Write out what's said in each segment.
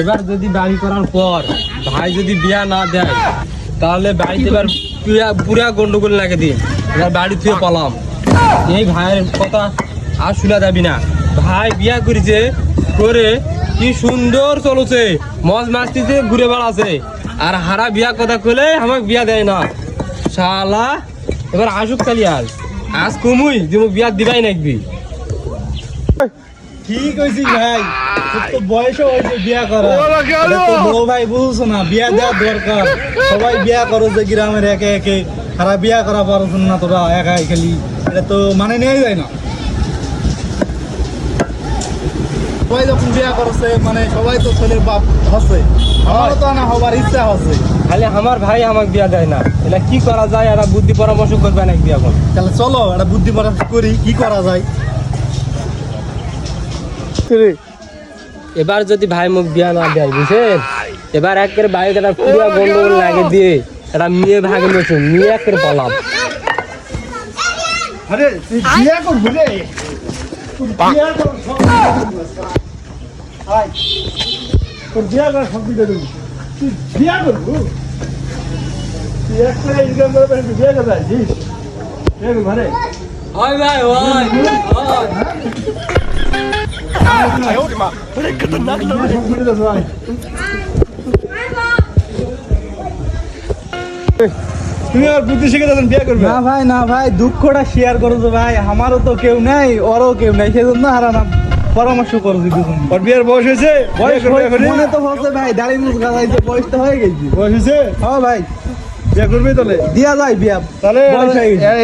এবার যদি বাড়ি করার পর ভাই যদি বিয়া না দেয়, তাহলে বাড়িতে এবার পুরা গন্ডগোল লাগে দিন। এবার বাড়ি থেকে পালাম। এই ভাইয়ের কথা আর শোনা যাবি না। ভাই বিয়া করেছে, করে কি সুন্দর চলছে। মজ মাস্তিতে ঘুরে বেড়াছে আর হারা বিয়া কথা কলে আমাকে বিয়া দেয় না। শালা, এবার আসুক খালি আজ। আজ কমুই, যে বিয়া দিবাই নাকবি। ঠিক ভাই? তো বয়সও হয়েছে বিয়া করা এটা তো ভাই বুঝছ না বিয়া দেওয়ার দরকার। সবাই বিয়া করো যে গ্রামের একে একে। খারাপ বিয়া করা পারছ না তোরা একাই খালি। এটা তো মানে যায় না। সবাই যখন বিয়া করছে মানে সবাই তো ছেলের বাপ হচ্ছে। আমারও তো না হবার ইচ্ছা হচ্ছে। খালি আমার ভাই আমাকে বিয়া দেয় না। এটা কি করা যায়? এরা বুদ্ধি পরামর্শ করবে নাকি এখন তাহলে চলো একটা বুদ্ধি পরামর্শ করি কি করা যায়? এবার যদি ভাই মুখ বিয়া না দেয় বুঝছেন? এবার একের বাইরে একটা পুরো গন্ডগোল লাগে দিয়ে একটা মেয়ে ভাগে নিয়েছে মেয়ে একের পালাম। আরে তুই বিয়া করবি রে? বিয়া কর সব তোর বিয়া কর সব দিতে দেবো তুই বিয়া করব? তুই এক ইনকাম করে বিয়া করতে আসিস? ভাই তুমি আর বুদ্ধি শিখে তখন বিয়া করবে? না ভাই না ভাই দুঃখটা শেয়ার করো তো ভাই। আমারও তো কেউ নাই ওরও কেউ নাই সেজন্য হারা না পরামর্শ করো দুজন। ওর বিয়ের বয়স হয়েছে? বয়স মনে তো হচ্ছে ভাই দাড়ি মুখ গালাইছে বয়স তো হয়ে গেছে। বয়স হয়েছে? হ্যাঁ ভাই। বিয়ে করবে তাহলে? দিয়া যায় বিয়া। তাহলে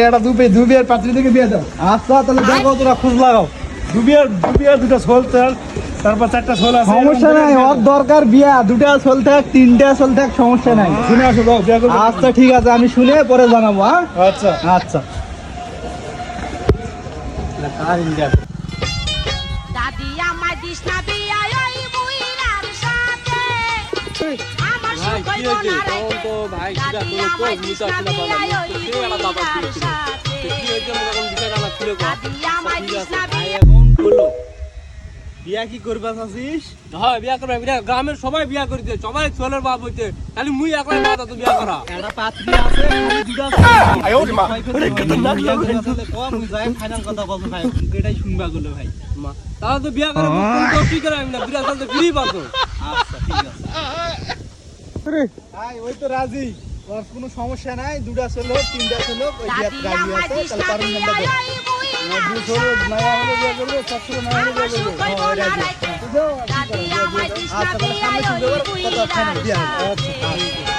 এটা দু বিয়ের পাত্রী থেকে বিয়ে দাও। আচ্ছা তাহলে দেখো তোরা খোঁজ লাগাও। দু বিয়ের দুটো ছোল তার তারপর চারটা ছোল আছে সমস্যা নাই ওর দরকার বিয়া দুটা চলতে থাক তিনটা চলতে থাক সমস্যা নাই। শুনে আসো আচ্ছা ঠিক আছে আমি শুনে পরে জানাব হ্যাঁ? আচ্ছা। আচ্ছা। দাদি আমার দিস না বিয়া ওই বুইরার সাথে। আমার সুখ ভাই? না তো। কোনো বাবা, কি। হয়েছে বিয়া কি করবা চাচ্ছিস হয় বিয়া করবে বিয়া গ্রামের সবাই বিয়া করে দিয়ে সবাই ছোলের বাপ হইতে। খালি মুই একলাই না তো বিয়া করা। একটা পাত্রী আছে দুটা ফাইনাল কথা বলছো ভাই? এটাই শুনবা গেলো ভাই। মা তাহলে তো বিয়া করে তো কি করে আমি না বিয়া করতে ফ্রি পাতো আচ্ছা ঠিক আছে। ভাই ওই তো রাজি। ওর কোনো সমস্যা নাই দুটা ছিল তিনটা ছিল ওই বিয়াত রাজি আছে তাহলে পারুন বিয়া নাম্বার দে ওই বুইরার দু ছোল